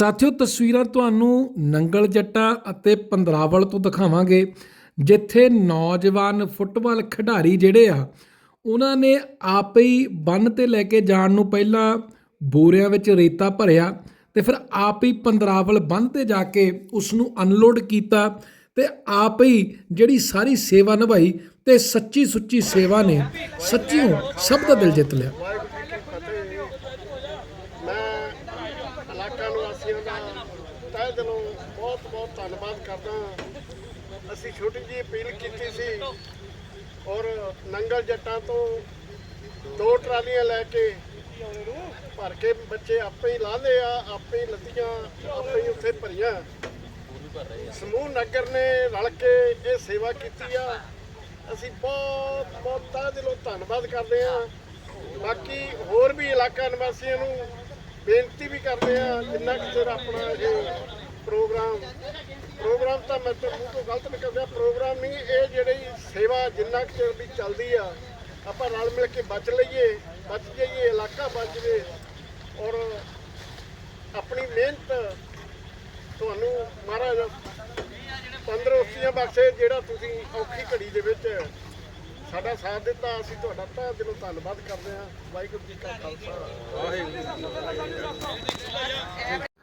ਸਾਥਿਓ, ਤਸਵੀਰਾਂ ਤੁਹਾਨੂੰ ਨੰਗਲ ਜੱਟਾ ਅਤੇ ਪੰਦਰਾਵਲ ਤੋਂ ਦਿਖਾਵਾਂਗੇ, ਜਿੱਥੇ ਨੌਜਵਾਨ ਫੁੱਟਬਾਲ ਖਿਡਾਰੀ ਜਿਹੜੇ ਆ, ਉਹਨਾਂ ਨੇ ਆਪੇ ਹੀ ਬੰਨ ਤੇ ਲੈ ਕੇ ਜਾਣ ਨੂੰ ਪਹਿਲਾਂ ਬੋਰਿਆਂ ਵਿੱਚ ਰੇਤਾ ਭਰਿਆ ਤੇ ਫਿਰ ਆਪ ਹੀ ਪੰਦਰਾਵਲ ਬੰਨ ਤੇ ਜਾ ਕੇ ਉਸ ਨੂੰ ਅਨਲੋਡ ਕੀਤਾ ਤੇ ਆਪ ਹੀ ਜਿਹੜੀ ਸਾਰੀ ਸੇਵਾ ਨਿਭਾਈ ਤੇ ਸੱਚੀ ਸੁੱਚੀ ਸੇਵਾ ਨੇ, ਸੱਚੀਓ ਸਭ ਦਾ ਦਿਲ ਜਿੱਤ ਲਿਆ ਵਾਹਿਗੁਰੂ ਜੀ ਕੀ ਫਤਿਹ ਮੈਂ ਇਲਾਕਾ ਦਾ ਤਹਿ ਦਿਲੋਂ ਬਹੁਤ ਬਹੁਤ ਧੰਨਵਾਦ ਕਰਦਾ ਅਸੀਂ ਛੋਟੀ ਜਿਹੀ ਅਪੀਲ ਕੀਤੀ ਸੀ ਔਰ ਨੰਗਲ ਜੱਟਾਂ ਤੋਂ ਦੋ ਟਰਾਲੀਆਂ ਲੈ ਕੇ ਭਰ ਕੇ ਬੱਚੇ ਆਪੇ ਹੀ ਲਾਹਦੇ ਆ, ਆਪੇ ਹੀ ਲੱਦੀਆਂ, ਆਪੇ ਹੀ ਉੱਥੇ ਭਰੀਆਂ। ਸਮੂਹ ਨਗਰ ਨੇ ਰਲ ਕੇ ਇਹ ਸੇਵਾ ਕੀਤੀ ਆ। ਅਸੀਂ ਬਹੁਤ ਬਹੁਤ ਤਹਿ ਦਿਲੋਂ ਧੰਨਵਾਦ ਕਰਦੇ ਆ ਬਾਕੀ ਹੋਰ ਵੀ ਇਲਾਕਾ ਨਿਵਾਸੀਆਂ ਨੂੰ ਬੇਨਤੀ ਵੀ ਕਰਦੇ ਆ, ਜਿੰਨਾ ਕੁ ਚਿਰ ਆਪਣਾ ਇਹ ਪ੍ਰੋਗਰਾਮ ਪ੍ਰੋਗਰਾਮ ਤਾਂ ਮੈਂ ਤਾਂ ਮੂੰਹ ਤੋਂ ਗਲਤ ਨਿਕਲਦਾ, ਪ੍ਰੋਗਰਾਮ ਨਹੀਂ, ਇਹ ਜਿਹੜੀ ਸੇਵਾ ਜਿੰਨਾ ਕੁ ਚਿਰ ਵੀ ਚੱਲਦੀ ਆ, ਆਪਾਂ ਰਲ ਮਿਲ ਕੇ ਬਚ ਲਈਏ, ਬਚ ਜਾਈਏ, ਇਲਾਕਾ ਬਚ ਜਾਵੇ, ਔਰ ਆਪਣੀ ਮਿਹਨਤ ਤੁਹਾਨੂੰ ਮਹਾਰਾਜ, ਤੰਦਰੁਸਤੀਆਂ ਬਖਸ਼ੇ, ਜਿਹੜਾ ਤੁਸੀਂ ਔਖੀ ਘੜੀ ਦੇ ਵਿੱਚ ਸਾਡਾ ਸਾਥ ਦਿੱਤਾ, ਅਸੀਂ ਤੁਹਾਡਾ ਤਹਿ ਦਿਲੋਂ ਧੰਨਵਾਦ ਕਰਦੇ ਹਾਂ। ਵਾਹਿਗੁਰੂ ਜੀ ਕਾ ਖਾਲਸਾ।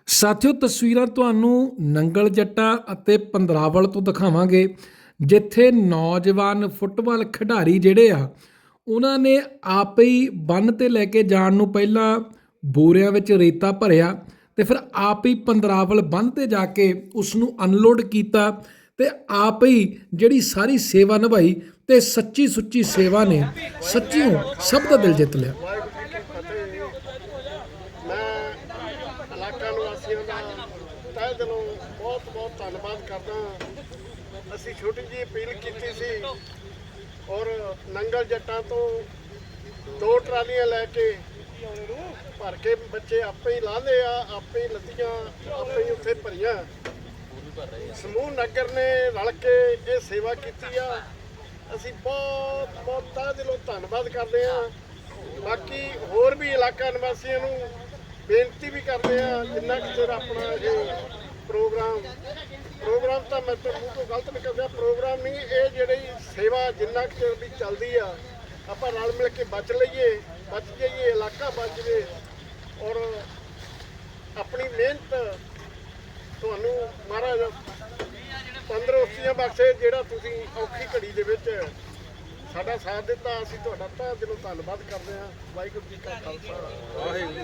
ਸਾਥੀਓ, ਤਸਵੀਰਾਂ ਤੁਹਾਨੂੰ ਨੰਗਲ ਜੱਟਾ ਅਤੇ ਪੰਦਰਾਵਲ ਤੋਂ ਦਿਖਾਵਾਂਗੇ, ਜਿੱਥੇ ਨੌਜਵਾਨ ਫੁੱਟਬਾਲ ਖਿਡਾਰੀ ਜਿਹੜੇ ਆ, ਉਹਨਾਂ ਨੇ ਆਪੇ ਹੀ ਬੰਨ ਤੇ ਲੈ ਕੇ ਜਾਣ ਨੂੰ ਪਹਿਲਾਂ ਬੋਰਿਆਂ ਵਿੱਚ ਰੇਤਾ ਭਰਿਆ ਤੇ ਫਿਰ ਆਪ ਹੀ ਪੰਦਰਾਵਲ ਬੰਨ ਤੇ ਜਾ ਕੇ ਉਸ ਨੂੰ ਅਨਲੋਡ ਕੀਤਾ ਤੇ ਆਪ ਹੀ ਜਿਹੜੀ ਸਾਰੀ ਸੇਵਾ ਨਿਭਾਈ ਤੇ ਸੱਚੀ ਸੁੱਚੀ ਸੇਵਾ ਨੇ, ਸੱਚੀਓ ਸਭ ਦਾ ਦਿਲ ਜਿੱਤ ਲਿਆ। ਮੈਂ ਬਹੁਤ ਬਹੁਤ ਧੰਨਵਾਦ ਕਰਦਾ ਅਸੀਂ ਛੋਟੀ ਜਿਹੀ ਅਪੀਲ ਕੀਤੀ ਸੀ ਔਰ ਨੰਗਲ ਜੱਟਾਂ ਤੋਂ ਦੋ ਟਰਾਲੀਆਂ ਲੈ ਕੇ ਭਰ ਕੇ ਬੱਚੇ ਆਪੇ ਹੀ ਲਾਹਦੇ ਆ, ਆਪੇ ਹੀ ਲੱਦੀਆਂ ਆਪੇ ਹੀ ਉੱਥੇ ਭਰੀਆਂ। ਸਮੂਹ ਨਗਰ ਨੇ ਰਲ ਕੇ ਇਹ ਸੇਵਾ ਕੀਤੀ ਆ। ਅਸੀਂ ਬਹੁਤ ਬਹੁਤ ਤਹਿ ਦਿਲੋਂ ਧੰਨਵਾਦ ਕਰਦੇ ਆ ਬਾਕੀ ਹੋਰ ਵੀ ਇਲਾਕਾ ਨਿਵਾਸੀਆਂ ਨੂੰ ਬੇਨਤੀ ਵੀ ਕਰਦੇ ਆ ਜਿੰਨਾ ਕੁ ਚਿਰ ਆਪਣਾ ਇਹ ਪ੍ਰੋਗਰਾਮ ਪ੍ਰੋਗਰਾਮ ਤਾਂ ਮੈਂ ਤਾਂ ਮੂੰਹ ਤੋਂ ਗਲਤ ਨਿਕਲਦਾ, ਪ੍ਰੋਗਰਾਮ ਨਹੀਂ, ਇਹ ਜਿਹੜੀ ਸੇਵਾ ਜਿੰਨਾ ਕੁ ਚਿਰ ਵੀ ਚੱਲਦੀ ਆ, ਆਪਾਂ ਰਲ ਮਿਲ ਕੇ ਬਚ ਲਈਏ, ਬਚ ਜਾਈਏ, ਇਲਾਕਾ ਬਚ ਜਾਵੇ। ਔਰ ਆਪਣੀ ਮਿਹਨਤ ਤੁਹਾਨੂੰ ਮਹਾਰਾਜ ਤੰਦਰੁਸਤੀਆਂ ਬਖਸ਼ੇ ਜਿਹੜਾ ਤੁਸੀਂ ਔਖੀ ਘੜੀ ਦੇ ਵਿੱਚ ਸਾਡਾ ਸਾਥ ਦਿੱਤਾ, ਅਸੀਂ ਤੁਹਾਡਾ ਤਹਿ ਦਿਲੋਂ ਧੰਨਵਾਦ ਕਰਦੇ ਹਾਂ। ਵਾਹਿਗੁਰੂ ਜੀ ਕਾ ਖਾਲਸਾ। ਵਾਹਿਗੁਰੂ ਜੀ